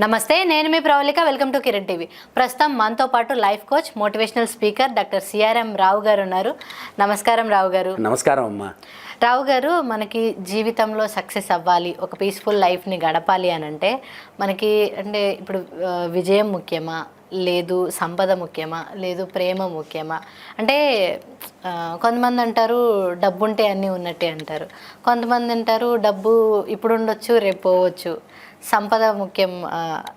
నమస్తే నేను మీ Pravalika. Welcome to Kiran TV. ప్రస్తుతం మనతో పాటు life coach motivational speaker doctor CRM Rao garu ఉన్నారు. నమస్కారం రావు గారు. నమస్కారం అమ్మా. రావు గారు మనకి జీవితంలో సక్సెస్ అవ్వాలి ఒక పీస్ఫుల్ లైఫ్ని గడపాలి అని అంటే మనకి అంటే ఇప్పుడు విజయం ముఖ్యమా? లేదు సంపద ముఖ్యమా? లేదు ప్రేమ ముఖ్యమా? అంటే కొంతమంది అంటారు డబ్బు ఉంటే అన్నీ ఉన్నట్టే అంటారు. కొంతమంది అంటారు డబ్బు ఇప్పుడు ఉండొచ్చు రేపు పోవచ్చు. సంపద ముఖ్యం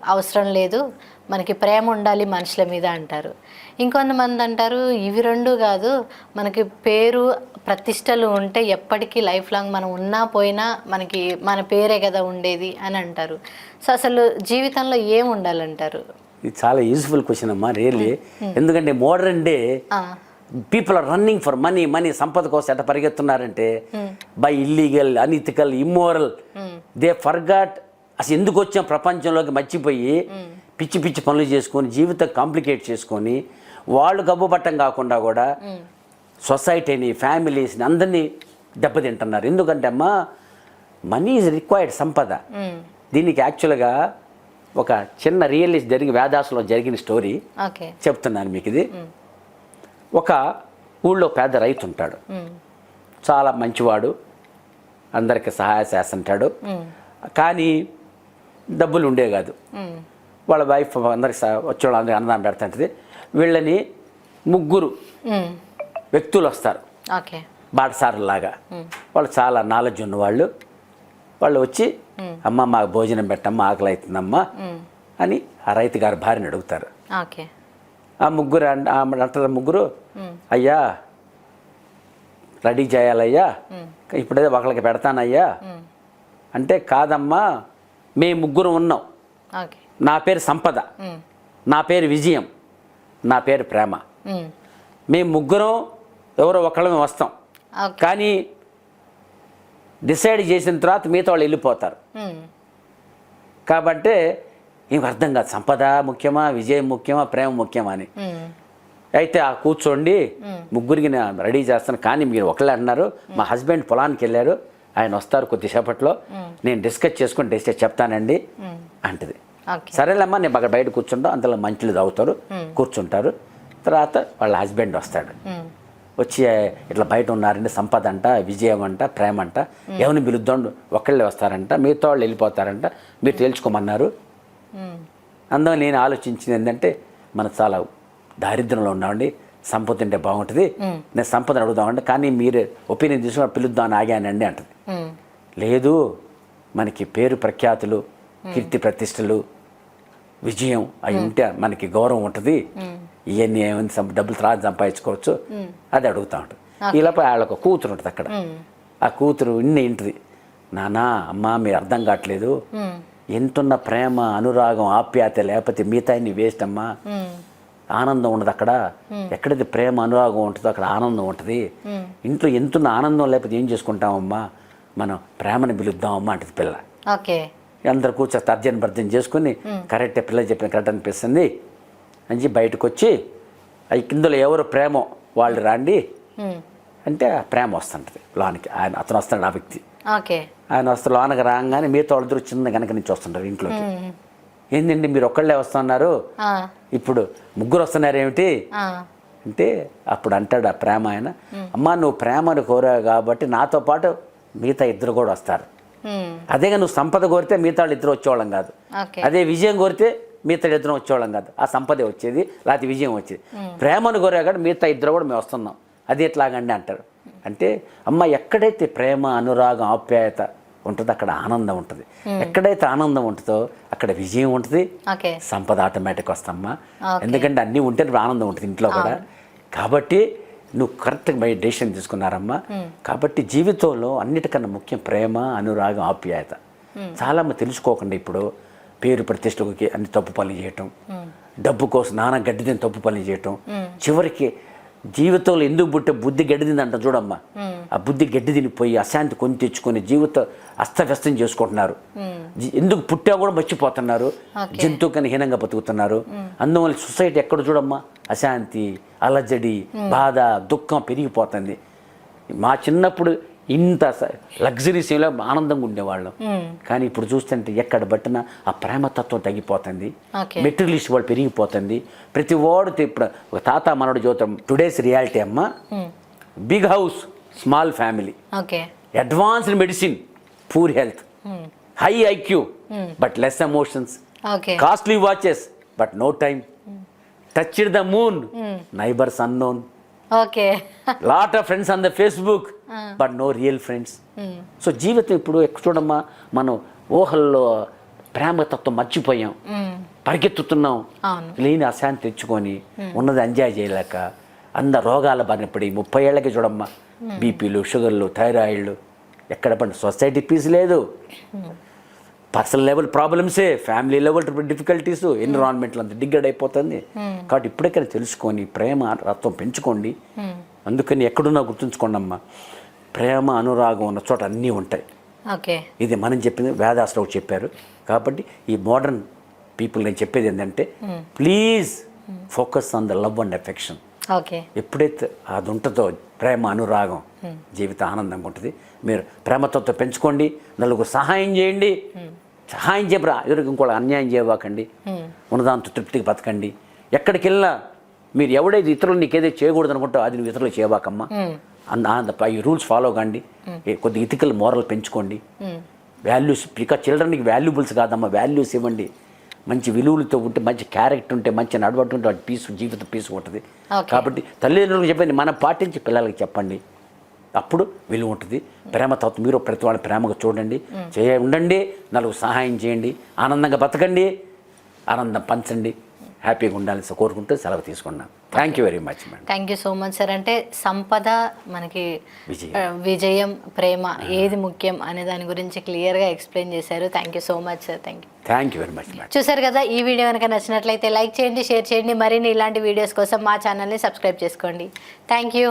అవసరం లేదు. మనకి ప్రేమ ఉండాలి మనుషుల మీద అంటారు. ఇంకొంతమంది అంటారు ఇవి రెండు కాదు. మనకి పేరు ప్రతిష్టలు ఉంటే ఎప్పటికీ లైఫ్ లాంగ్ మనం ఉన్నా పోయినా మనకి మన పేరే కదా ఉండేది అని అంటారు. సో అసలు జీవితంలో ఏం ఉండాలంటారు? ఇది చాలా యూస్ఫుల్ క్వశ్చన్ అమ్మా రియల్లీ ఎందుకంటే modern day people are running for money money సంపద కోసం ఎట్ట పరిగెత్తున్నారంటే by illegal unethical immoral they forgot అసలు ఎందుకు వచ్చాం? ప్రపంచంలోకి మర్చిపోయి పిచ్చి పిచ్చి పనులు చేసుకొని జీవితం కాంప్లికేట్ చేసుకొని వాళ్ళు గబ్బుపట్టం కాకుండా కూడా సొసైటీని ఫ్యామిలీస్ని అందరినీ దెబ్బతింటున్నారు. ఎందుకంటే అమ్మా మనీ ఈజ్ రిక్వైర్డ్ సంపద. దీనికి యాక్చువల్గా ఒక చిన్న రియలిస్ట్ జరిగి వేదాసులో జరిగిన స్టోరీ చెప్తున్నాను మీకు ఇది. ఒక ఊళ్ళో పేద రైతు ఉంటాడు. చాలా మంచివాడు అందరికి సహాయ చేస్తుంటాడు. కానీ డబ్బులు ఉండే కాదు వాళ్ళ వైఫ్ అందరికి వచ్చే వాళ్ళందరికీ అన్నదానం పెడుతుంటుంది వీళ్ళని ముగ్గురు వ్యక్తులు వస్తారు బాటసారులాగా వాళ్ళు చాలా నాలెడ్జ్ ఉన్నవాళ్ళు. వాళ్ళు వచ్చి అమ్మ మాకు భోజనం పెట్టమ్మా ఆకలి అవుతుందమ్మా అని ఆ రైతు గారి భార్యని అడుగుతారు. ఆ ముగ్గురు అంటారు ముగ్గురు అయ్యా రెడీ చేయాలయ్యా. ఇప్పుడే ఒకళ్ళకి పెడతానయ్యా. అంటే కాదమ్మా మేము ముగ్గురు ఉన్నాం. నా పేరు సంపద. నా పేరు విజయం. నా పేరు ప్రేమ. మేము ముగ్గురం ఎవరో ఒకళ్ళమే వస్తాం. కానీ డిసైడ్ చేసిన తర్వాత మిగతా వాళ్ళు వెళ్ళిపోతారు. కాబట్టి ఇంక అర్థం కాదు. సంపద ముఖ్యమా విజయం ముఖ్యమా ప్రేమ ముఖ్యమా అని. అయితే ఆ కూర్చోండి. ముగ్గురికి నేను రెడీ చేస్తాను. కానీ మీరు ఒకళ్ళే అన్నారు. మా హస్బెండ్ పొలానికి వెళ్ళారు. ఆయన వస్తారు కొద్దిసేపట్లో. నేను డిస్కస్ చేసుకుని డిస్కస్ చెప్తానండి అంటది. సరేలేమ్మా నేను అక్కడ బయట కూర్చుంటాం అంతలో మంచులు తాగుతారు కూర్చుంటారు. తర్వాత వాళ్ళ హస్బెండ్ వస్తాడు. వచ్చి ఇట్లా బయట ఉన్నారండి సంపద అంట విజయం అంట ప్రేమ అంట. ఎవరిని పిలుద్దాం? ఒకళ్ళే వస్తారంట మిగతా వాళ్ళు వెళ్ళిపోతారంట మీరు తేల్చుకోమన్నారు. అందులో నేను ఆలోచించింది ఏంటంటే మనం చాలా దారిద్ర్యంలో ఉన్నామండి. సంపద ఉంటే బాగుంటుంది. నేను సంపదను అడుగుదామంటే కానీ మీరు ఒపీనియన్ తీసుకుని పిలుద్దామని ఆగానండి అంటది. లేదు మనకి పేరు ప్రఖ్యాతులు కీర్తి ప్రతిష్టలు విజయం అవి ఉంటే మనకి గౌరవం ఉంటుంది. ఇవన్నీ ఏమైనా డబ్బులు తర్వాత సంపాదించుకోవచ్చు. అది అడుగుతా ఉంటుంది. ఈలోపు వాళ్ళకు కూతురు ఉంటుంది అక్కడ. ఆ కూతురు ఇన్ని ఇంటిది. నానా అమ్మా మీరు అర్థం కావట్లేదు. ఎంతున్న ప్రేమ అనురాగం ఆప్యాయత లేకపోతే మిగతా వేస్ట్ అమ్మా. ఆనందం ఉండదు అక్కడ. ఎక్కడైతే ప్రేమ అనురాగం ఉంటుందో అక్కడ ఆనందం ఉంటుంది. ఇంట్లో ఎంతున్న ఆనందం లేకపోతే ఏం చేసుకుంటామమ్మా? మనం ప్రేమను పిలుద్దామమ్మా అంటది పిల్ల. ఓకే. అందరు కూర్చో తర్జన భర్జన చేసుకుని కరెక్టే పిల్ల చెప్పిన కరెక్ట్ అనిపిస్తుంది. అని బయటకు వచ్చి అవి కిందలో ఎవరు ప్రేమో వాళ్ళు రాండి. అంటే ప్రేమ వస్తుంటుంది లోనికి. ఆయన అతను వస్తాడు ఆ వ్యక్తి. ఓకే. ఆయన వస్తే లోనకి రాగానే మిగతా వాళ్ళిద్దరు చిన్న వెనక నుంచి వస్తుంటారు ఇంట్లోకి. ఏంటండి మీరు ఒక్కళ్ళే వస్తున్నారు? ఇప్పుడు ముగ్గురు వస్తున్నారు ఏమిటి అంటే అప్పుడు అంటాడు ఆ ప్రేమ ఆయన. అమ్మా నువ్వు ప్రేమను కోరావు కాబట్టి నాతో పాటు మిగతా ఇద్దరు కూడా వస్తారు. అదేగా నువ్వు సంపద కోరితే మిగతా వాళ్ళు ఇద్దరు వచ్చేవాళ్ళం కాదు. అదే విజయం కోరితే మిగతా ఇద్దరం వచ్చేవాళ్ళం కాదు. ఆ సంపదే వచ్చేది లేకపోతే విజయం వచ్చేది. ప్రేమను కోరా కాబట్టి మిగతా ఇద్దరు కూడా మేము వస్తున్నాం. అది ఎట్లాగండి అంటారు అంటే అమ్మ ఎక్కడైతే ప్రేమ అనురాగం ఆప్యాయత ఉంటుందో అక్కడ ఆనందం ఉంటుంది. ఎక్కడైతే ఆనందం ఉంటుందో అక్కడ విజయం ఉంటుంది. సంపద ఆటోమేటిక్ వస్తమ్మా. ఎందుకంటే అన్నీ ఉంటే ఆనందం ఉంటుంది ఇంట్లో కూడా. కాబట్టి నువ్వు కరెక్ట్గా బై డెసిషన్ తీసుకున్నారమ్మా. కాబట్టి జీవితంలో అన్నిటికన్నా ముఖ్యం ప్రేమ అనురాగం ఆప్యాయత. చాలా మంది తెలుసుకోకుండా ఇప్పుడు పేరు ప్రతిష్టలకి అన్ని తప్పు పనులు చేయటం. డబ్బు కోసం నానా గడ్డి తిని తప్పు పనులు చేయటం. చివరికి జీవితంలో ఎందుకు పుట్టే బుద్ధి గడ్డి తింది అంట చూడమ్మా ఆ బుద్ధి గడ్డి తినిపోయి అశాంతి కొని తెచ్చుకొని జీవితం అస్తవ్యస్తం చేసుకుంటున్నారు. ఎందుకు పుట్టా కూడా మర్చిపోతున్నారు. జంతువు కన్నా హీనంగా బతుకుతున్నారు. అందువల్ల సొసైటీ ఎక్కడ చూడమ్మా? అశాంతి అలజడి బాధ దుఃఖం పెరిగిపోతుంది. మా చిన్నప్పుడు ఇంత లగ్జరీస్లో ఆనందంగా ఉండేవాళ్ళం. కానీ ఇప్పుడు చూస్తుంటే ఎక్కడ పట్టినా ఆ ప్రేమతత్వం తగ్గిపోతుంది. మెటీరియలిస్ట్ వాళ్ళు పెరిగిపోతుంది. ప్రతి వాడు ఇప్పుడు తాత మనడు చూద్దాం టుడేస్ రియాలిటీ అమ్మ. మ్మ్. Big house small family advanced medicine poor health. High IQ but less emotions costly watches but no time touch the moon neighbours unknown okay. Lot of friends on the Facebook but no real friends. So జీవితం ఇప్పుడు ఎక్కడ చూడమ్మా మనం ఊహల్లో ప్రేమతత్వం మర్చిపోయాం. పరిగెత్తుతున్నాం. లేని అశాంతి తెచ్చుకొని ఉన్నది ఎంజాయ్ చేయలేక అంద రోగాల బారిన పడి ముప్పై ఏళ్ళకి చూడమ్మా. బీపీలు షుగర్లు థైరాయిడ్లు. ఎక్కడ పడిన సొసైటీ పీస్ లేదు. పర్సనల్ లెవెల్ ప్రాబ్లమ్సే ఫ్యామిలీ లెవెల్ డిఫికల్టీస్ ఎన్విరాన్మెంట్లో అంత డిగ్రేడ్ అయిపోతుంది కాబట్టి ఇప్పటికైనా తెలుసుకొని ప్రేమ రత్వం పెంచుకోండి. అందుకని ఎక్కడున్నా గుర్తుంచుకోండి అమ్మా ప్రేమ అనురాగం ఉన్న చోట అన్నీ ఉంటాయి. ఓకే. ఇది మనం చెప్పింది వేదాస్లో చెప్పారు. కాబట్టి ఈ మోడర్న్ పీపుల్ నేను చెప్పేది ఏంటంటే please focus on the love and affection. ఎప్పుడైతే అది ఉంటుందో ప్రేమ అనురాగం జీవిత ఆనందంగా ఉంటుంది. మీరు ప్రేమతత్వం పెంచుకోండి నలుగురు సహాయం చేయండి. సహాయం చెప్పరా ఎదురుకు ఇంకోటి అన్యాయం చేయవాకండి ఉన్నదాంతో తృప్తికి బతకండి. ఎక్కడికి వెళ్ళినా మీరు ఎవడైతే ఇతరులు నీకేదో చేయకూడదు అనుకుంటావు అది నువ్వు ఇతరులు చేయవాకమ్మా అంద- ఈ రూల్స్ ఫాలో కండి. కొద్ది ఇథికల్ మోరల్ పెంచుకోండి. వాల్యూస్ ఇక చిల్డ్రన్కి వాల్యుబుల్స్ కాదమ్మా. వాల్యూస్ ఇవ్వండి. మంచి విలువలతో ఉంటే మంచి క్యారెక్టర్ ఉంటే మంచి నడవటం ఉంటే వాటి పీస్ జీవితం పీస్ ఉంటుంది. కాబట్టి తల్లిదండ్రులకు చెప్పండి మనం పాటించి పిల్లలకి చెప్పండి. అప్పుడు విలువ ఉంటుంది. ప్రేమ తత్వం మీరు ప్రతి వాళ్ళ ప్రేమగా చూడండి. చేయ ఉండండి. నలుగురు సహాయం చేయండి. ఆనందంగా బతకండి. ఆనందం పంచండి. హ్యాపీగా ఉండాలని కోరుకుంటూ సెలవు తీసుకున్నాను thank you very much madam thank you so much sir అంటే సంపద మనకి విజయం. ప్రేమ ఏది ముఖ్యం అనే దాని గురించి క్లియర్గా ఎక్స్ప్లెయిన్ చేశారు. Thank you so much sir thank you thank you very much madam చూసారు కదా ఈ వీడియో కనుక నచ్చినట్లయితే లైక్ చేయండి షేర్ చేయండి. మరిన్ని ఇలాంటి వీడియోస్ కోసం మా ఛానల్ని సబ్స్క్రైబ్ చేసుకోండి. Thank you